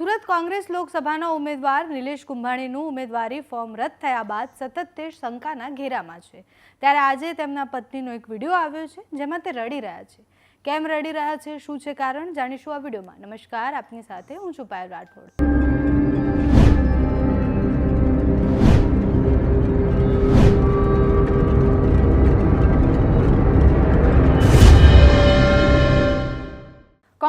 સુરત કોંગ્રેસ લોકસભાના ઉમેદવાર નિલેશ કુંભાણીનું ઉમેદવારી ફોર્મ રદ થયા બાદ સતત તે શંકાના ઘેરામાં છે. ત્યારે આજે તેમના પત્નીનો એક વીડિયો આવ્યો છે, જેમાં તે રડી રહ્યા છે. કેમ રડી રહ્યા છે, શું છે કારણ, જાણીશું આ વિડીયોમાં. નમસ્કાર, આપની સાથે હું છું પાયલ રાઠોડ.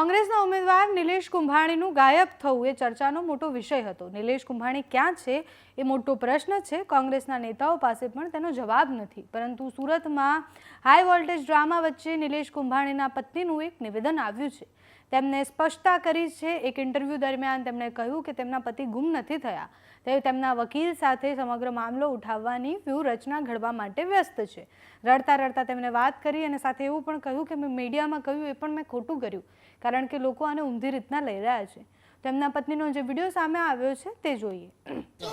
કોંગ્રેસના ઉમેદવાર નિલેશ કુંભાણીનું ગાયબ થવું એ ચર્ચાનો મોટો વિષય હતો. નિલેશ કુંભાણી ક્યાં છે એ મોટો પ્રશ્ન છે. કોંગ્રેસના નેતાઓ પાસે પણ તેનો જવાબ નથી. પરંતુ સુરતમાં હાઈ વોલ્ટેજ ડ્રામા વચ્ચે નિલેશ કુંભાણીના પત્નીનું એક નિવેદન આવ્યું છે. તેમને સ્પષ્ટતા કરી છે. એક ઇન્ટરવ્યૂ દરમિયાન તેમણે કહ્યું કે તેમના પતિ ગુમ નથી થયા. તે તેમના વકીલ સાથે સમગ્ર મામલો ઉઠાવવાની વ્યૂહરચના ઘડવા માટે વ્યસ્ત છે. રડતા રડતા તેમણે વાત કરી અને સાથે એવું પણ કહ્યું કે મેં મીડિયામાં કહ્યું એ પણ મેં ખોટું કર્યું, કારણ કે લોકો આને ઊંધી રીતના લઈ રહ્યા છે. તેમના પત્નીનો જે વીડિયો સામે આવ્યો છે તે જોઈએ.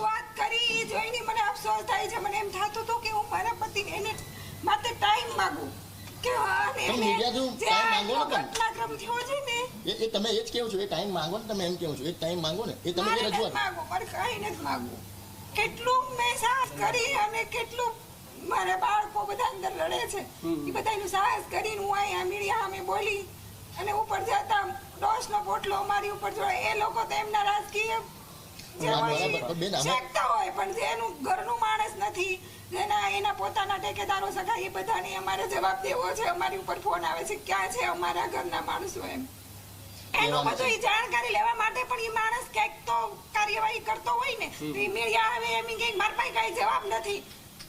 વાત કરી એ જોઈને મને અફસોસ થાય છે. મને એમ થતું હતું કે હું મારા પતિને એને માટે ટાઈમ માંગુ. કે હા ને પણ એને media તું જે time આ માંગો ને પણ. ઘટનાક્રમ થયો છે ને એ એ તમે એ જ કેવું છો? એ ટાઈમ માંગો ને તમે એમ કેવું છો? એ ટાઈમ માંગો ને? એ તમે જે રજૂઆત? માંગવું મારે કાંઈ નથી માંગવું. કેટલું મેં સાહસ કરી અને કેટલું મારા બાળકો બધા અંદર લડે છે. એ બધાનું સાહસ કરીને હું અહીંયા મીડિયા અમે બોલી અને ઉપર જતા ડોસનો પોટલો મારી ઉપર જોડે એ લોકો તો એમના રાજકીય જે હોય શેકતા હોય પણ જેનું ઘરનું એના પોતાના ઠેકેદારો સગા એ બધાને અમારે જવાબ દેવો છે. અમારી ઉપર ફોન આવે છે ક્યાં છે અમારા ઘરના માણસો એમ? એનું બધું એ જાણકારી લેવા માટે પણ એ માણસ ક્યાંક તો કાર્યવાહી કરતો હોય ને તો એ મીડિયા આવે એમ કે મારા પાસે કાંઈ જવાબ નથી.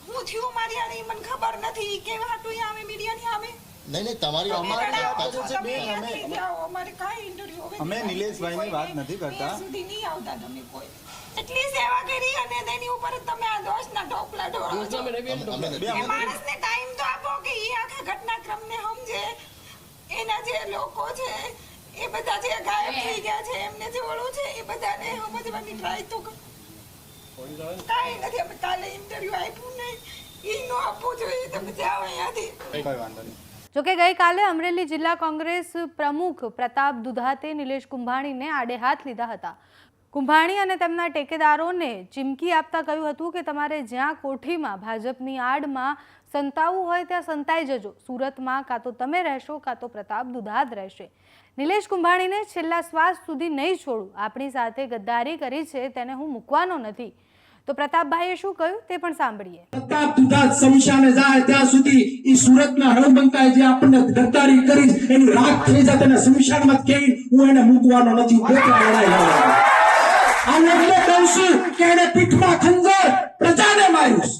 હું થયું મારી આને મને ખબર નથી. કેવા હાટું આવે મીડિયાની આવે? નહીં નહીં તમારી તમે અમારી રડાવો છો, પાછળ તમે બેન, અમે- અહીંયાથી જાઓ, અમારે કાંઈ interview હવે અમે નથી. નિલેશભાઈની વાત નથી કરતા. સુધી નહીં આવતા તમે કોઈ એટલી સેવા કરી અને તેની ઉપર તમે આ દોષના ઢોકલા ઢોળો છો અમે- અમે બે નથી. એ માણસને ટાઈમ તો આપો કે ઈ આખા ઘટનાક્રમને સમજે એના જે લોકો છે એ બધા જે ગાયબ થઈ ગયા છે એમને જે ઓળું છે એ બધાને સમજવાની ટ્રાય તો કરો. કાંઈ નથી અમે કાલે ઇન્ટરવ્યુ આપ્યું ને એ નો આપવું જોઈએ તમે જાઓ અહીંયાથી કઈ વાંધો નહીં જોકે ગઈકાલે અમરેલી જિલ્લા કોંગ્રેસ પ્રમુખ પ્રતાપ દુધાતે નિલેશ કુંભાણીને આડે હાથ લીધા હતા. કુંભાણી અને તેમના ટેકેદારોને ચીમકી આપતા કહ્યું હતું કે તમારે જ્યાં કોઠીમાં ભાજપની આડમાં સંતાવું હોય ત્યાં સંતાઈ જજો. સુરતમાં કાં તો તમે રહેશો, કાં તો પ્રતાપ દુધાત રહેશે. નિલેશ કુંભાણીને છેલ્લા શ્વાસ સુધી નહીં છોડું. આપણી સાથે ગદ્દારી કરી છે, તેને હું મૂકવાનો નથી. તો પ્રતાપભાઈએ શું કહ્યું? તે પણ સાંભળીએ. પ્રતાપ તુધા શમશાને જાય ત્યાં સુધી ઈ સુરતના હળબંકાએ જે આપણને ગદ્દારી કરી, એની રાખ થઈ જાય તેને શમશાનમાં કેવી હું એને મૂકવાનો નથી પોતા લડાઈ. આ એટલે કહું છું કે એને પીઠમાં ખંજર પ્રજાને માર્યું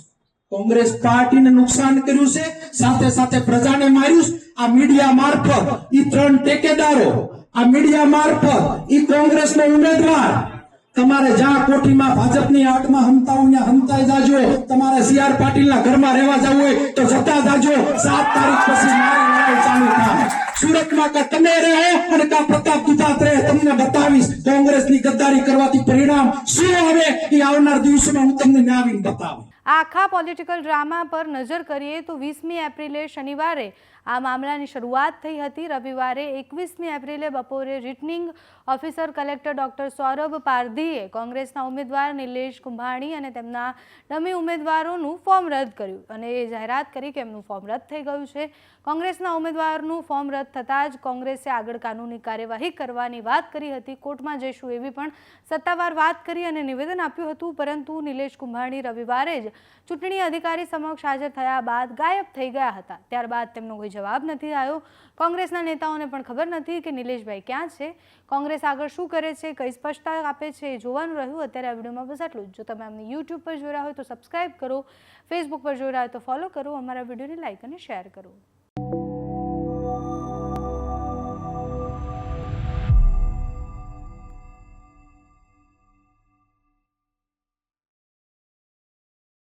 કોંગ્રેસ પાર્ટીને નુકસાન કર્યું છે, સાથે સાથે પ્રજાને માર્યું આ મીડિયા મારફત ઈ ત્રણ ટેકેદારો, આ મીડિયા મારફત ઈ કોંગ્રેસનો ઉમેદવાર તમારે જ્યાં કોઠીમાં ભાજપની આત્મા હમતા હોય હમતા જાજો. તમારે સી આર પાટીલના ઘરમાં રહેવા જવું હોય તો જતા જાજો. સાત તારીખ પછી મારી લડાઈ ચાલુ થાય. સુરતમાં કા તમે રહો અને કા પ્રતાપ દુધાત રહે તમને બતાવીશ. કોંગ્રેસની ગદ્દારી કરવાથી પરિણામ શું આવે એ આવનાર દિવસોમાં હું તમને ન્યાવીને બતાવું આખા પોલિટિકલ ડ્રામા પર નજર કરીએ તો વીસમી એપ્રિલે શનિવારે આ મામલાની શરૂઆત થઈ હતી રવિવારે એકવીસમી એપ્રિલે બપોરે returning officer collector doctor Saurabh પારધીએ કોંગ્રેસના ઉમેદવાર નિલેશ કુંભાણી અને તેમના ડમી ઉમેદવારોનું ફોર્મ રદ કર્યું અને એ જાહેરાત કરી કે એમનું ફોર્મ રદ થઈ ગયું છે. કોંગ્રેસના ઉમેદવારનું ફોર્મ રદ થતાં જ કોંગ્રેસે આગળ કાનૂની કાર્યવાહી કરવાની વાત કરી હતી. કોર્ટમાં જઈશું એવી પણ સત્તાવાર વાત કરી અને નિવેદન આપ્યું હતું, પરંતુ નિલેશ કુંભાણી રવિવારે જ ચૂંટણી અધિકારી સમક્ષ હાજર થયા બાદ ગાયબ થઈ ગયા હતા. ત્યારબાદ તેમનો જવાબ નથી આવ્યો. કોંગ્રેસના નેતાઓને પણ ખબર નથી કે નિલેશભાઈ ક્યાં છે. કોંગ્રેસ આગળ શું કરે છે, કઈ સ્પષ્ટતા આપે છે એ જોવાનું રહ્યું. અત્યારે આ વિડીયોમાં બસ આટલું જ. જો તમે અમને યુટ્યુબ પર રહ્યા હોય તો સબસ્ક્રાઈબ કરો. ફેસબુક પર રહ્યા હોય તો ફોલો કરો. અમારા વિડીયોને લાઇક અને શેર કરો.